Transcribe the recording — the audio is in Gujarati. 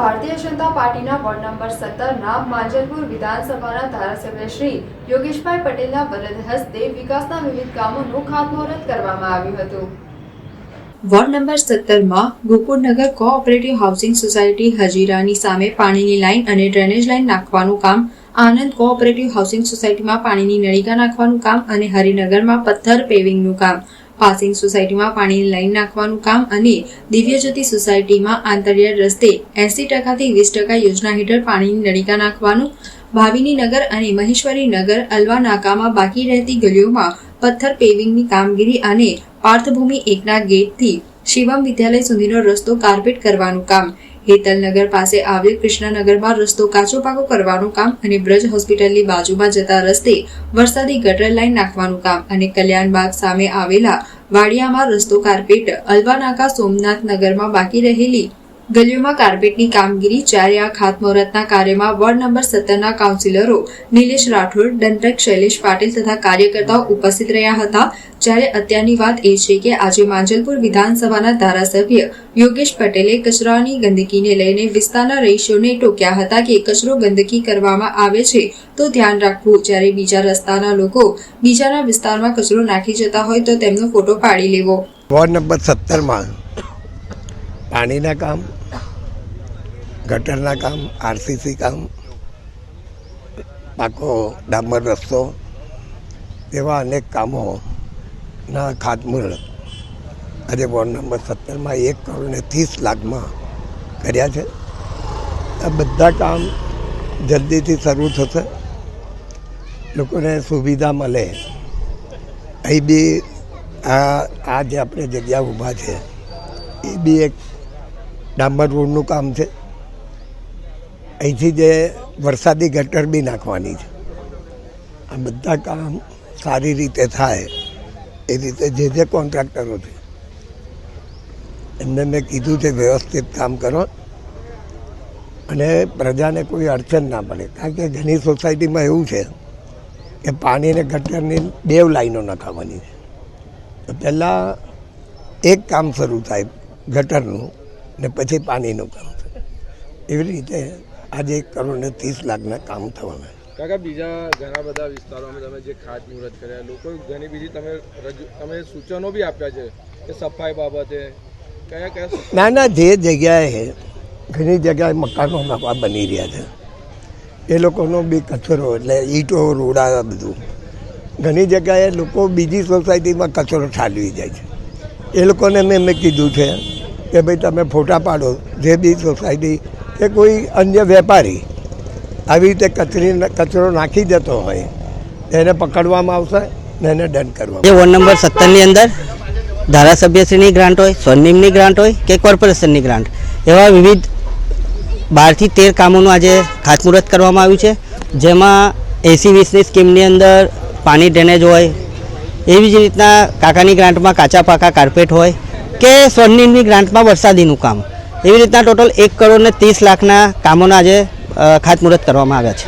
ભારતીય જનતા પાર્ટીના વોર્ડ નંબર સત્તરના માંજલપુર વિધાનસભાના ધારાસભ્ય શ્રી યોગેશભાઈ પટેલના વલદ હસ્તે વિકાસના વિવિધ કામોનું ખાતમુહૂર્ત કરવામાં આવ્યું હતું. વોર્ડ નંબર સત્તરમાં ગોકુળનગર કોઓપરેટિવ હાઉસિંગ સોસાયટી હજીરાની સામે પાણીની લાઇન અને ડ્રેનેજ લાઇન નાખવાનું કામ, આનંદ કોઓપરેટિવ હાઉસિંગ સોસાયટીમાં પાણીની નળિકા નાખવાનું કામ અને હરિનગરમાં પથ્થર પેવિંગનું કામ. પાસિંગ સોસાયટીમાં પાણીની લાઈન નાખવાનું કામ અને દિવ્યજ્યોતિ સોસાયટીમાં આંતરિયાળ રસ્તે એસી ટકાથી વીસ ટકા યોજના હેઠળ પાણીની નળિકા નાખવાનું, ભાવિની નગર અને મહેશ્વરી નગર અલવા નાકામાં બાકી રહેતી ગલીઓમાં પથ્થર પેવિંગની કામગીરી અને પાર્થભૂમિ એકના ગેટથી શિવમ વિદ્યાલય સુધીનો રસ્તો કાર્પેટ કરવાનું કામ. હેતલનગર પાસે આવેલ કૃષ્ણનગરમાં રસ્તો કાચો પાકો કરવાનું કામ અને બ્રજ હોસ્પિટલની બાજુમાં જતા રસ્તે વરસાદી ગટર લાઇન નાખવાનું કામ અને કલ્યાણબાગ સામે આવેલા વાડિયામાં રસ્તો કાર્પેટ, અલવાનાકા સોમનાથ નગરમાં બાકી રહેલી ગલીઓમાં કાર્પેટની કામગીરી ચારે આ ખાતમુહૂર્તના કાર્યમાં વોર્ડ નંબર સત્તરના કાઉન્સિલરો નિલેશ રાઠોડ દંડક શૈલેષ પાટીલ તથા કાર્યકર્તાઓ ઉપસ્થિત રહ્યા હતા, જ્યારે અત્યારની વાત એ છે કે આજે માંજલપુર વિધાનસભાના ધારાસભ્ય યોગેશ પટેલે કચરાની ગંદકીને લઈને વિસ્તારના રહીશોને ટોક્યા હતા કે કચરો ગંદકી કરવામાં આવે છે તો ધ્યાન રાખવું. જ્યારે બીજા રસ્તાના લોકો બીજાના વિસ્તારમાં કચરો નાખી જતા હોય તો તેમનો ફોટો પાડી લેવો. વોર્ડ નંબર સત્તરમાં પાણીના કામ ગટરના કામ, આરસીસી કામ, પાકો ડામર રસ્તો એવા અનેક કામોના ખાતમુહૂર્ત આજે વોર્ડ નંબર સત્તરમાં એક કરોડ ને ત્રીસ લાખમાં કર્યા છે. આ બધા કામ જલ્દીથી શરૂ થશે. લોકોને સુવિધા મળે. અહીં બી આ આ જે આપણે જગ્યા ઊભા છે, એ બી એક ડાંબર રોડનું કામ છે. અહીંથી જે વરસાદી ગટર બી નાખવાની છે. આ બધા કામ સારી રીતે થાય, એ રીતે જે જે કોન્ટ્રાક્ટરો છે, એમને મેં કીધું છે વ્યવસ્થિત કામ કરો. અને પ્રજાને કોઈ અડચણ ના પડે, કારણ કે ઘણી સોસાયટીમાં એવું છે કે પાણી અને ગટરની બે લાઈનો નખાવાની છે. તો પહેલાં એક કામ શરૂ થાય ગટરનું ને પછી પાણીનું કામ. થાય એવી રીતે આજે એક કરોડ ને ત્રીસ લાખના કામ થવાના. કાકા બીજા ઘણા બધા વિસ્તારોમાં તમે જે ખાત મુહૂર્ત કર્યા લોકો ઘણી બીજી તમે રજૂ તમે સૂચનો બી આપ્યા છે કે સફાઈ બાબતે કયા કયા ના ના જે જગ્યાએ ઘણી જગ્યાએ મકાનો નવા બની રહ્યા છે. એ લોકોનો બી કચરો એટલે ઈંટો રોડા બધું. ઘણી જગ્યાએ લોકો બીજી સોસાયટીમાં કચરો ઠાલવી જાય છે. એ લોકોને મેં મેં કીધું છે કે ભાઈ તમે ફોટા પાડો જે બી સોસાયટી કે કોઈ અન્ય વેપારી આવી રીતે કચરી કચરો નાખી દેતો હોય એને પકડવામાં આવશે ને એને દંડ કરવામાં જે વોર્ડ નંબર સત્તરની અંદર ધારાસભ્યશ્રીની ગ્રાન્ટ હોય, સ્વનિમની ગ્રાન્ટ હોય કે કોર્પોરેશનની ગ્રાન્ટ. એવા વિવિધ બારથી તેર કામોનું આજે ખાતમુહૂર્ત કરવામાં આવ્યું છે. જેમાં એસી વીસની સ્કીમની અંદર પાણી ડ્રેનેજ હોય, એવી જ રીતના કાકાની ગ્રાન્ટમાં કાચા પાકા, કાર્પેટ હોય કે સ્વર્ણિમની ગ્રાન્ટમાં વરસાદીનું કામ. એવી રીતના ટોટલ એક કરોડ ને ત્રીસ લાખના કામોના આજે ખાતમુહૂર્ત કરવામાં આવ્યા છે.